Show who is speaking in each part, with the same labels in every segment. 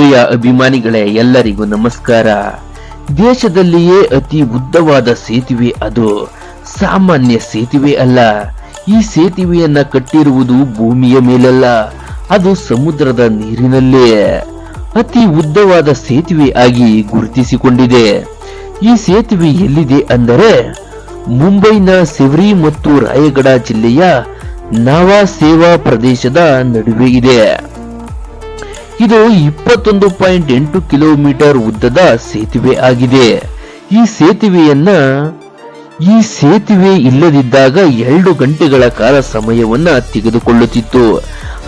Speaker 1: ಪ್ರಿಯ ಅಭಿಮಾನಿಗಳೇ, ಎಲ್ಲರಿಗೂ ನಮಸ್ಕಾರ. ದೇಶದಲ್ಲಿಯೇ ಅತಿ ಉದ್ದವಾದ ಸೇತುವೆ ಅದು ಸಾಮಾನ್ಯ ಸೇತುವೆ ಅಲ್ಲ. ಈ ಸೇತುವೆಯನ್ನ ಕಟ್ಟಿರುವುದು ಭೂಮಿಯ ಮೇಲಲ್ಲ, ಅದು ಸಮುದ್ರದ ನೀರಿನಲ್ಲೇ ಅತಿ ಉದ್ದವಾದ ಸೇತುವೆ ಆಗಿ ಗುರುತಿಸಿಕೊಂಡಿದೆ. ಈ ಸೇತುವೆ ಎಲ್ಲಿದೆ ಅಂದರೆ, ಮುಂಬೈನ ಸಿವ್ರಿ ಮತ್ತು ರಾಯಗಢ ಜಿಲ್ಲೆಯ ನವಾ ಸೇವಾ ಪ್ರದೇಶದ ನಡುವೆ ಇದೆ. ಇದು ಇಪ್ಪತ್ತೊಂದು ಪಾಯಿಂಟ್ ಎಂಟು ಕಿಲೋಮೀಟರ್ ಉದ್ದದ ಸೇತುವೆ ಆಗಿದೆ. ಈ ಸೇತುವೆಯನ್ನ, ಈ ಸೇತುವೆ ಇಲ್ಲದಿದ್ದಾಗ ಎರಡು ಗಂಟೆಗಳ ಕಾಲ ಸಮಯವನ್ನ ತೆಗೆದುಕೊಳ್ಳುತ್ತಿತ್ತು.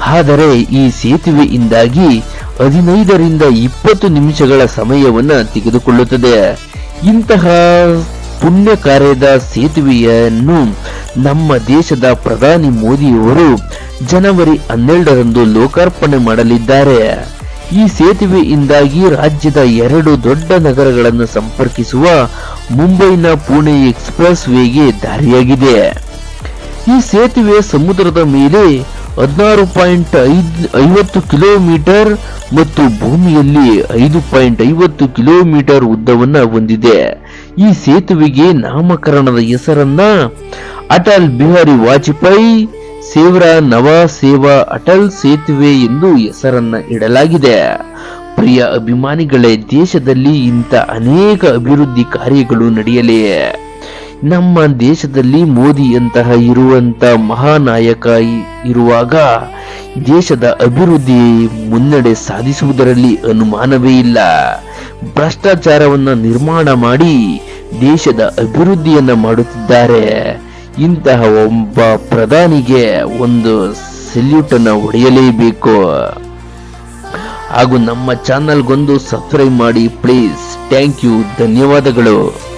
Speaker 1: ಆದರೆ ಈ ಸೇತುವೆಯಿಂದಾಗಿ ಹದಿನೈದರಿಂದ ಇಪ್ಪತ್ತು ನಿಮಿಷಗಳ ಸಮಯವನ್ನ ತೆಗೆದುಕೊಳ್ಳುತ್ತದೆ. ಇಂತಹ ಪುಣ್ಯ ಕಾರ್ಯದ ಸೇತುವೆಯನ್ನು ನಮ್ಮ ದೇಶದ ಪ್ರಧಾನಿ ಮೋದಿಯವರು ಜನವರಿ ಹನ್ನೆರಡರಂದು ಲೋಕಾರ್ಪಣೆ ಮಾಡಲಿದ್ದಾರೆ. ಈ ಸೇತುವೆಯಿಂದಾಗಿ ರಾಜ್ಯದ ಎರಡು ದೊಡ್ಡ ನಗರಗಳನ್ನು ಸಂಪರ್ಕಿಸುವ ಮುಂಬೈನ ಪುಣೆ ಎಕ್ಸ್ಪ್ರೆಸ್ ವೇಗೆ ದಾರಿಯಾಗಿದೆ. ಈ ಸೇತುವೆ ಸಮುದ್ರದ ಮೇಲೆ ಹದಿನಾರು ಪಾಯಿಂಟ್ ಐವತ್ತು ಕಿಲೋಮೀಟರ್ ಮತ್ತು ಭೂಮಿಯಲ್ಲಿ ಐದು ಪಾಯಿಂಟ್ ಐವತ್ತು ಕಿಲೋಮೀಟರ್ ಉದ್ದವನ್ನ ಹೊಂದಿದೆ. ಈ ಸೇತುವೆಗೆ ನಾಮಕರಣದ ಹೆಸರನ್ನ ಅಟಲ್ ಬಿಹಾರಿ ವಾಜಪೇಯಿ ಸೇವ್ರ ನವ ಸೇವಾ ಅಟಲ್ ಸೇತುವೆ ಎಂದು ಹೆಸರನ್ನ ಇಡಲಾಗಿದೆ. ಪ್ರಿಯ ಅಭಿಮಾನಿಗಳೇ, ದೇಶದಲ್ಲಿ ಇಂಥ ಅನೇಕ ಅಭಿವೃದ್ಧಿ ಕಾರ್ಯಗಳು ನಡೆಯಲಿ. ನಮ್ಮ ದೇಶದಲ್ಲಿ ಮೋದಿಯಂತಹ ಇರುವಂತ ಮಹಾನಾಯಕ ಇರುವಾಗ ದೇಶದ ಅಭಿವೃದ್ಧಿ ಮುನ್ನಡೆ ಸಾಧಿಸುವುದರಲ್ಲಿ ಅನುಮಾನವೇ ಇಲ್ಲ. ಭ್ರಷ್ಟಾಚಾರವನ್ನ ನಿರ್ಮಾಣ ಮಾಡಿ ದೇಶದ ಅಭಿವೃದ್ಧಿಯನ್ನ ಮಾಡುತ್ತಿದ್ದಾರೆ. ಇಂತಹ ಒಬ್ಬ ಪ್ರಧಾನಿಗೆ ಒಂದು ಸೆಲ್ಯೂಟ್ ಅನ್ನು ಹೊಡೆಯಲೇಬೇಕು. ಹಾಗೂ ನಮ್ಮ ಚಾನಲ್ಗೊಂದು ಸಬ್ಸ್ಕ್ರೈಬ್ ಮಾಡಿ ಪ್ಲೀಸ್ ಥ್ಯಾಂಕ್ ಯು ಧನ್ಯವಾದಗಳು.